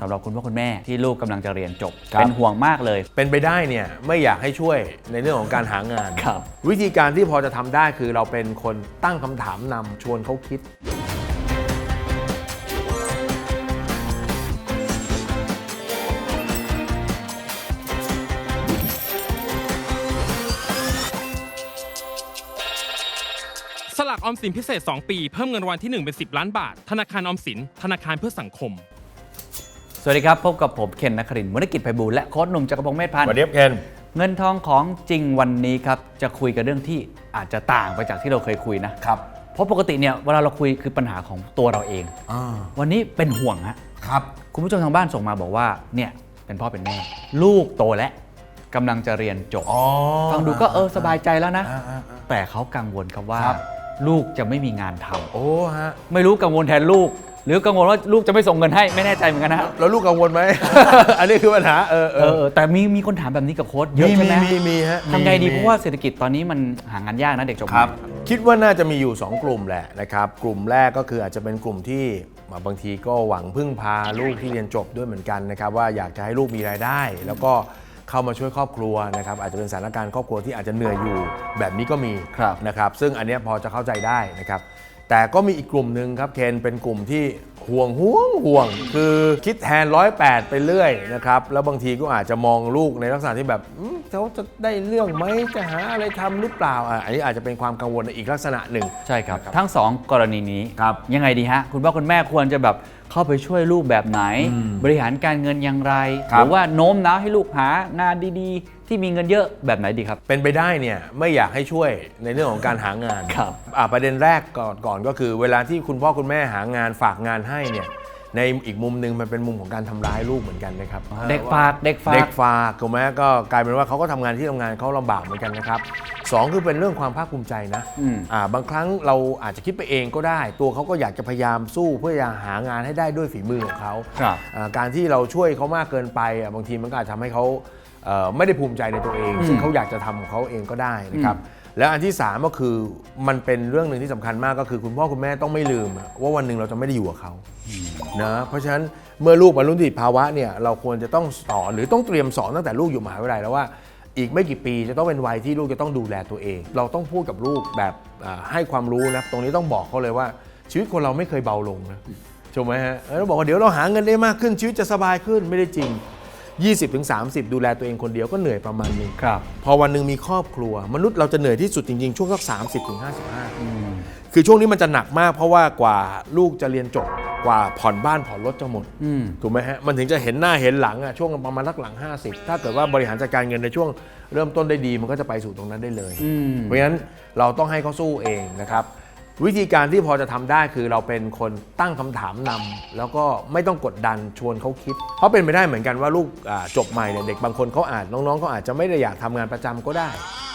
สำหรับคุณพ่อคุณแม่ที่ลูกกำลังจะเรียนจบ ครับ เป็นห่วงมากเลย เป็นไปได้เนี่ยไม่อยากให้ช่วยในเรื่องของการหางาน ครับ วิธีการที่พอจะทำได้คือเราเป็นคนตั้งคำถามนำชวนเขาคิด สลากออมสินพิเศษ 2 ปี เพิ่มเงินรางวัลที่ 1 เป็น 10 ล้านบาท ธนาคารออมสิน ธนาคารเพื่อสังคมส วัสดีครับ พบกับผมเคนนักครินทร์มุนกิจไพบูลย์และโค้ชหนุ่มจักรพงศ์เมธพันธ์วันนี้เคน เงินทองของจริงวันนี้ครับ จะคุยกับเรื่องที่อาจจะต่างไปจากที่เราเคยคุยนะ ครับ เพราะปกติเนี่ยเวลาเราคุยคือปัญหาของตัวเราเอง อ่าวันนี้เป็นห่วงฮะครับ คุณผู้ชมทางบ้านส่งมาบอกว่าเนี่ยเป็นพ่อเป็นแม่ ลูกโตแล้วกำลังจะเรียนจบอ๋อฟังดูก็เออสบายใจแล้วนะ อ่าอ่าอ่า แต่เขากังวลครับว่า ครับ ลูกจะไม่มีงานทำโอ้ฮะ ไม่รู้กังวลแทนลูก หรือกังวลว่าลูกจะไม่ส่งเงินให้ไม่แน่ใจเหมือนกันนะ แล้วลูกกังวลไหม อันนี้คือปัญหาเออเอเอออ เออแต่มีมีคนถามแบบนี้กับโค้ชเยอะมีใช่ไหมมีมีฮะทำไงดีมี เพราะว่าเศรษฐกิจตอนนี้มันหางานยากนะเด็กจบครับใหม่ คิดว่าน่าจะมีอยู่ 2 กลุ่มแหละนะครับ กลุ่มแรกก็คืออาจจะเป็นกลุ่มที่มาบางทีก็หวังพึ่งพาลูกที่เรียนจบด้วยเหมือนกันนะครับ ว่าอยากจะให้ลูกมีรายได้ แล้วก็เข้ามาช่วยครอบครัวนะครับ อาจจะเป็นสถานการณ์ครอบครัวที่อาจจะเหนื่อยอยู่แบบนี้ก็มีครับ นะครับ ซึ่งอันเนี้ยพอจะเข้าใจได้นะครับ แต่ก็มีอีกกลุ่มหนึ่งครับเคนเป็นกลุ่มที่ห่วงห่วงห่วง คือคิดแทนร้อยแปดไปเรื่อยนะครับ แล้วบางทีก็อาจจะมองลูกในลักษณะที่แบบอืมเขาจะได้เรื่องไหมจะหาอะไรทำหรือเปล่าอะอันนี้อาจจะเป็นความกังวลในอีกลักษณะหนึ่ง ใช่ครับ ทั้งสองกรณีนี้ครับยังไงดีฮะ คุณพ่อคุณแม่ควรจะแบบเข้าไปช่วยลูกแบบไหน บริหารการเงินอย่างไรครัหบรือว่าโน้มน้าวให้ลูกหางานดีๆ ที่มีเงินเยอะแบบไหนดีครับ เป็นไปได้เนี่ยไม่อยากให้ช่วยในเรื่องของการหางานครับอะประเด็นแรกก่อนก่อนก็คือ เวลาที่คุณพ่อคุณแม่หางานฝากงานให้เนี่ยในอีกมุมหนึ่งมันเป็นมุมของการทำร้ายลูกเหมือนกันนะครับ เด็กฝากเด็กฝาเด็กกฝากถูกไหมก็กลายเป็นว่าเขาก็ทำงานที่ทำงานเขาลำบากเหมือนกันนะครับสองคือเป็นเรื่องความภาคภูมิใจนะอืมอ่าบางครั้งเราอาจจะคิดไปเองก็ได้ ตัวเขาก็อยากจะพยายามสู้เพื่อจะหางานให้ได้ด้วยฝีมือของเขาครับ อ่าการที่เราช่วยเขามากเกินไปอะบางทีมันก็อาจทำให้เขาเอ่อ ไม่ได้ภูมิใจในตัวเอง ซึ่งเขาอยากจะทำของเขาเองก็ได้นะครับแล้วอันที่สามก็คือมันเป็นเรื่องหนึ่งที่สำคัญมากก็คือคุณพ่อคุณแม่ต้องไม่ลืมอะว่าวันหนึ่งเราจะไม่ได้อยู่กับเขานะเพราะฉะนั้นเมื่อลูกบรรลุนิติภาวะเนี่ยเราควรจะต้องสอนหรือต้องเตรียมสอนตั้งแต่ลูกอยู่มหาวิทยาลัยแล้วว่าอีกไม่กี่ปีจะต้องเป็นวัยที่ลูกจะต้องดูแลตัวเอง เราต้องพูดกับลูกแบบอ่าให้ความรู้นะตรงนี้ต้องบอกเขาเลยว่า ชีวิตคนเราไม่เคยเบาลงนะถูกไหมฮะเออเราบอกว่าเดี๋ยวเราหาเงินได้มากขึ้นชีวิตจะสบายขึ้นไม่ได้จริง 20-30 ดูแลตัวเองคนเดียวก็เหนื่อยประมาณนึงครับ พอวันหนึ่งมีครอบครัว มนุษย์เราจะเหนื่อยที่สุดจริง ๆ ช่วงสัก30ถึง55 คือช่วงนี้มันจะหนักมากเพราะว่ากว่าลูกจะเรียนจบกว่าผ่อนบ้านผ่อนรถจะหมดอืมถูกไหมฮะมันถึงจะเห็นหน้าเห็นหลังอะช่วงประมาณลักหลัง 50 ถ้าเกิดว่าบริหารจัดการเงินในช่วงเริ่มต้นได้ดีมันก็จะไปสู่ตรงนั้นได้เลยอืมเพราะฉะนั้นเราต้องให้เขาสู้เองนะครับ วิธีการที่พอจะทำได้คือเราเป็นคนตั้งคำถามนำแล้วก็ไม่ต้องกดดันชวนเขาคิด เพราะเป็นไปได้เหมือนกันว่าลูกจบใหม่เนี่ยเด็กบางคนเขาอาจน้องๆเขาอาจจะไม่ได้อยากทำงานประจำก็ได้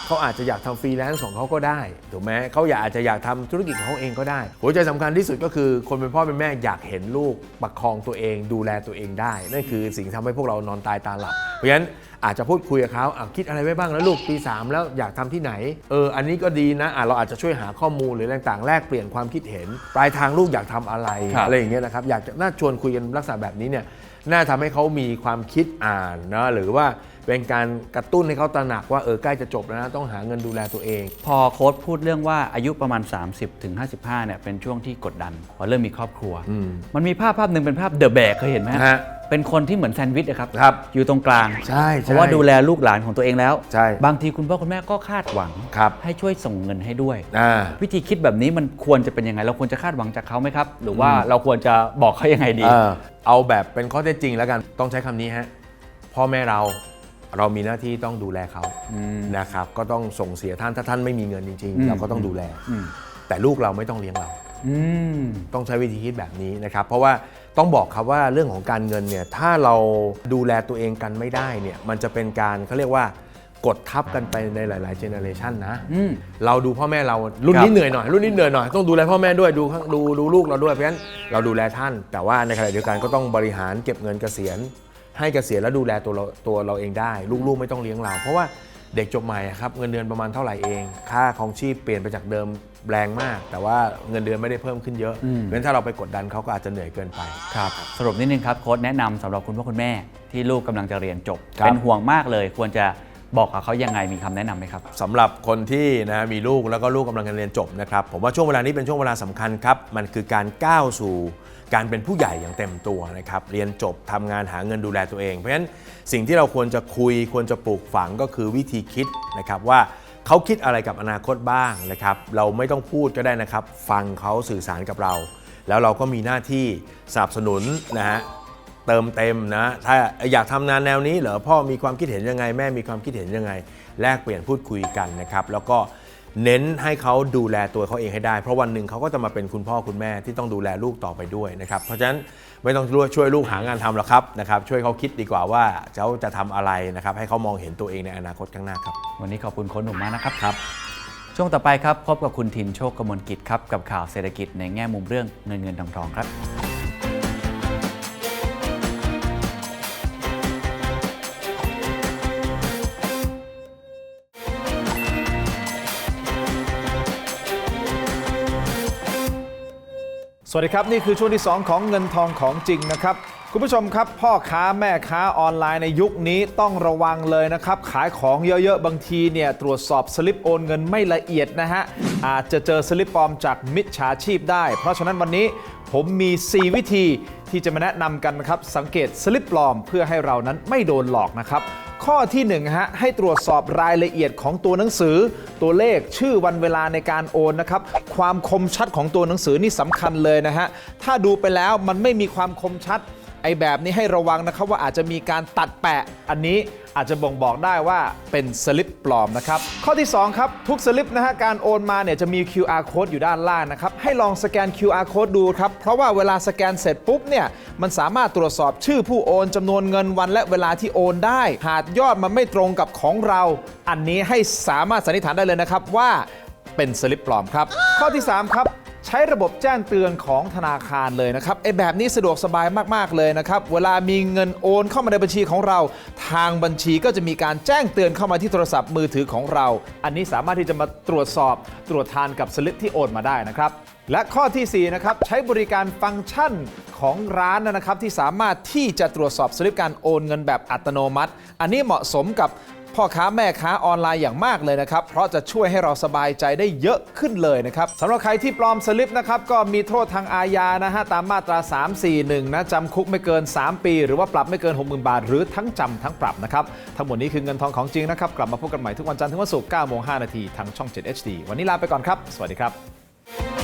เขาอาจจะอยากทำฟรีแลนซ์ของเขาก็ได้ถูกไหมเขาอยากอาจจะอยากทำธุรกิจของเขาเองก็ได้ หัวใจสำคัญที่สุดก็คือ คนเป็นพ่อเป็นแม่อยากเห็นลูกประคองตัวเอง ดูแลตัวเองได้ นั่นคือสิ่งที่ทำให้พวกเรานอนตายตาหลับ เพราะฉะนั้นอาจจะพูดคุยกับเขาอะคิดอะไรไว้บ้างแล้วลูกปี3แล้วอยากทำที่ไหน เออ อันนี้ก็ดีนะอะเราอาจจะช่วยหาข้อมูลหรืออะไรต่างๆ แลกเปลี่ยนความคิดเห็น ปลายทางลูกอยากทำอะไรครับอะไรอย่างเงี้ยนะครับ อยากจะน่าชวนคุยกันลักษณะแบบนี้เนี่ย น่าทำให้เขามีความคิดอ่านนะ หรือว่า เป็นการกระตุ้นให้เขาตระหนักว่าเออใกล้จะจบแล้วนะต้องหาเงินดูแลตัวเอง พอโค้ชพูดเรื่องว่าอายุประมาณ 30ถึง55เนี่ยเป็นช่วงที่กดดันพอเริ่มมีครอบครัว อืม มันมีภาพภาพหนึ่งเป็นภาพเดอะแบกเคยเห็นไหมฮะฮะเป็นคนที่เหมือนแซนด์วิชอะครับ ครับ อยู่ตรงกลาง ใช่เพราะว่าดูแลลูกหลานของตัวเองแล้ว ใช่บางทีคุณพ่อคุณแม่ก็คาดหวัง ครับ ให้ช่วยส่งเงินให้ด้วย อ่า วิธีคิดแบบนี้มันควรจะเป็นยังไง เราควรจะคาดหวังจากเขาไหมครับ หรือว่าเราควรจะบอกเขายังไงดี เออเอาแบบเป็นข้อเท็จจริงแล้วกัน ต้องใช้คำนี้ฮะ พ่อแม่เรา เรามีหน้าที่ต้องดูแลเขานะครับ ก็ต้องส่งเสียท่านถ้าท่านไม่มีเงินจริงอืมๆเราก็ต้องดูแลอืมแต่ลูกเราไม่ต้องเลี้ยงเราอืมต้องใช้วิธีคิดแบบนี้นะครับ เพราะว่าต้องบอกครับว่าเรื่องของการเงินเนี่ยถ้าเราดูแลตัวเองกันไม่ได้เนี่ยมันจะเป็นการเขาเรียกว่ากดทับกันไปในหลาย ๆ เจเนอเรชันนะอืมเราดูพ่อแม่เรารุ่นครันี้บเหนื่อยหน่อยรุ่นนี้เหนื่อยหน่อยต้องดูแลพ่อแม่ด้วยดูข้างดูดูลูกเราด้วยเพราะฉะนั้นเราดูแลท่าน แต่ว่าในขณะเดียวกันก็ต้องบริหารเก็บเงินเกษียณ ให้เกษียณแล้วดูแลตัวเราตัวเราเองได้ ลูกๆไม่ต้องเลี้ยงเรา เพราะว่าเด็กจบใหม่อะครับเงินเดือนประมาณเท่าไหร่เอง ค่าของชีพเปลี่ยนไปจากเดิมแรงมาก แต่ว่าเงินเดือนไม่ได้เพิ่มขึ้นเยอะอืมเพราะฉะนั้นถ้าเราไปกดดันเขาก็อาจจะเหนื่อยเกินไป ครับสรุปนิดนึงครับโค้ดแนะนำสำหรับคุณพ่อคุณแม่ที่ลูกกำลังจะเรียนจบ ครับ เป็นห่วงมากเลยควรจะ บอกกับเขายังไงมีคำแนะนำไหมครับสำหรับคนที่นะมีลูกแล้วก็ลูกกำลังเรียนจบนะครับผมว่าช่วงเวลานี้เป็นช่วงเวลาสำคัญครับมันคือการก้าวสู่การเป็นผู้ใหญ่อย่างเต็มตัวนะครับเรียนจบทำงานหาเงินดูแลตัวเอง เพราะฉะนั้นสิ่งที่เราควรจะคุยควรจะปลูกฝังก็คือวิธีคิดนะครับว่าเขาคิดอะไรกับอนาคตบ้างนะครับ เราไม่ต้องพูดก็ได้นะครับ ฟังเขาสื่อสารกับเรา แล้วเราก็มีหน้าที่สนับสนุนนะฮะ เติมเต็มนะ ถ้าอยากทำงานแนวนี้เหรอพ่อมีความคิดเห็นยังไง แม่มีความคิดเห็นยังไง แลกเปลี่ยนพูดคุยกันนะครับ แล้วก็เน้นให้เขาดูแลตัวเขาเองให้ได้ เพราะวันหนึ่งเขาก็จะมาเป็นคุณพ่อคุณแม่ที่ต้องดูแลลูกต่อไปด้วยนะครับ เพราะฉะนั้นไม่ต้องช่วยลูกหางานทำหรอกครับนะครับ ช่วยเขาคิดดีกว่าว่าเขาจะทำอะไรนะครับ ให้เขามองเห็นตัวเองในอนาคตข้างหน้าครับ วันนี้ขอบคุณโค้ดหนุ่มมากนะครับครับ ช่วงต่อไปครับพบกับคุณทินโชคกมลกิจครับกับข่าวเศรษฐกิจในแง่มุมเรื่องเงินเงินทองทองครับ สวัสดีครับ นี่คือช่วงที่ 2 ของเงินทองของจริงนะครับ คุณผู้ชมครับ พ่อค้าแม่ค้าออนไลน์ในยุคนี้ต้องระวังเลยนะครับ ขายของเยอะๆ บางทีเนี่ยตรวจสอบสลิปโอนเงินไม่ละเอียดนะฮะ อาจจะเจอสลิปปลอมจากมิจฉาชีพได้ เพราะฉะนั้นวันนี้ผมมี 4 วิธีที่จะมาแนะนำกันนะครับ สังเกตสลิปปลอมเพื่อให้เรานั้นไม่โดนหลอกนะครับ ข้อที่1ฮะให้ตรวจสอบรายละเอียดของตัวหนังสือ ตัวเลขชื่อวันเวลาในการโอนนะครับความคมชัดของตัวหนังสือนี่สำคัญเลยนะฮะถ้าดูไปแล้วมันไม่มีความคมชัด ไอ้แบบนี้ให้ระวังนะครับว่าอาจจะมีการตัดแปะ อันนี้อาจจะบ่งบอกได้ว่าเป็นสลิปปลอมนะครับ ข้อที่ 2 ครับ ทุกสลิปนะฮะการโอนมาเนี่ยจะมี QR code อยู่ด้านล่างนะครับ ให้ลองสแกน QR code ดูครับ เพราะว่าเวลาสแกนเสร็จปุ๊บเนี่ยมันสามารถตรวจสอบชื่อผู้โอนจำนวนเงินวันและเวลาที่โอนได้ หากยอดมันไม่ตรงกับของเรา อันนี้ให้สามารถสันนิษฐานได้เลยนะครับว่าเป็นสลิปปลอมครับ ข้อที่ 3 ครับ ใช้ระบบแจ้งเตือนของธนาคารเลยนะครับไอ้แบบนี้สะดวกสบายมาก ๆ เลยนะครับ เวลามีเงินโอนเข้ามาในบัญชีของเรา ทางบัญชีก็จะมีการแจ้งเตือนเข้ามาที่โทรศัพท์มือถือของเรา อันนี้สามารถที่จะมาตรวจสอบตรวจทานกับสลิปที่โอนมาได้นะครับ และข้อทีสี่4 นะครับ ใช้บริการฟังก์ชันของร้านนะครับที่สามารถที่จะตรวจสอบสลิปการโอนเงินแบบอัตโนมัติ อันนี้เหมาะสมกับ พ่อค้าแม่ค้าออนไลน์อย่างมากเลยนะครับ เพราะจะช่วยให้เราสบายใจได้เยอะขึ้นเลยนะครับสำหรับใครที่ปลอมสลิปนะครับ ก็มีโทษทางอาญานะฮะ ตามมาตรา 341 นะจำคุกไม่เกิน 3 ปี หรือว่าปรับไม่เกิน 60,000 บาท หรือทั้งจำทั้งปรับนะครับ ทั้งหมดนี้คือเงินทองของจริงนะครับ กลับมาพบกันใหม่ทุกวันจันทร์ถึงวันศุกร์9โมง5นาทีทางช่อง 7 HD วันนี้ลาไปก่อนครับ สวัสดีครับ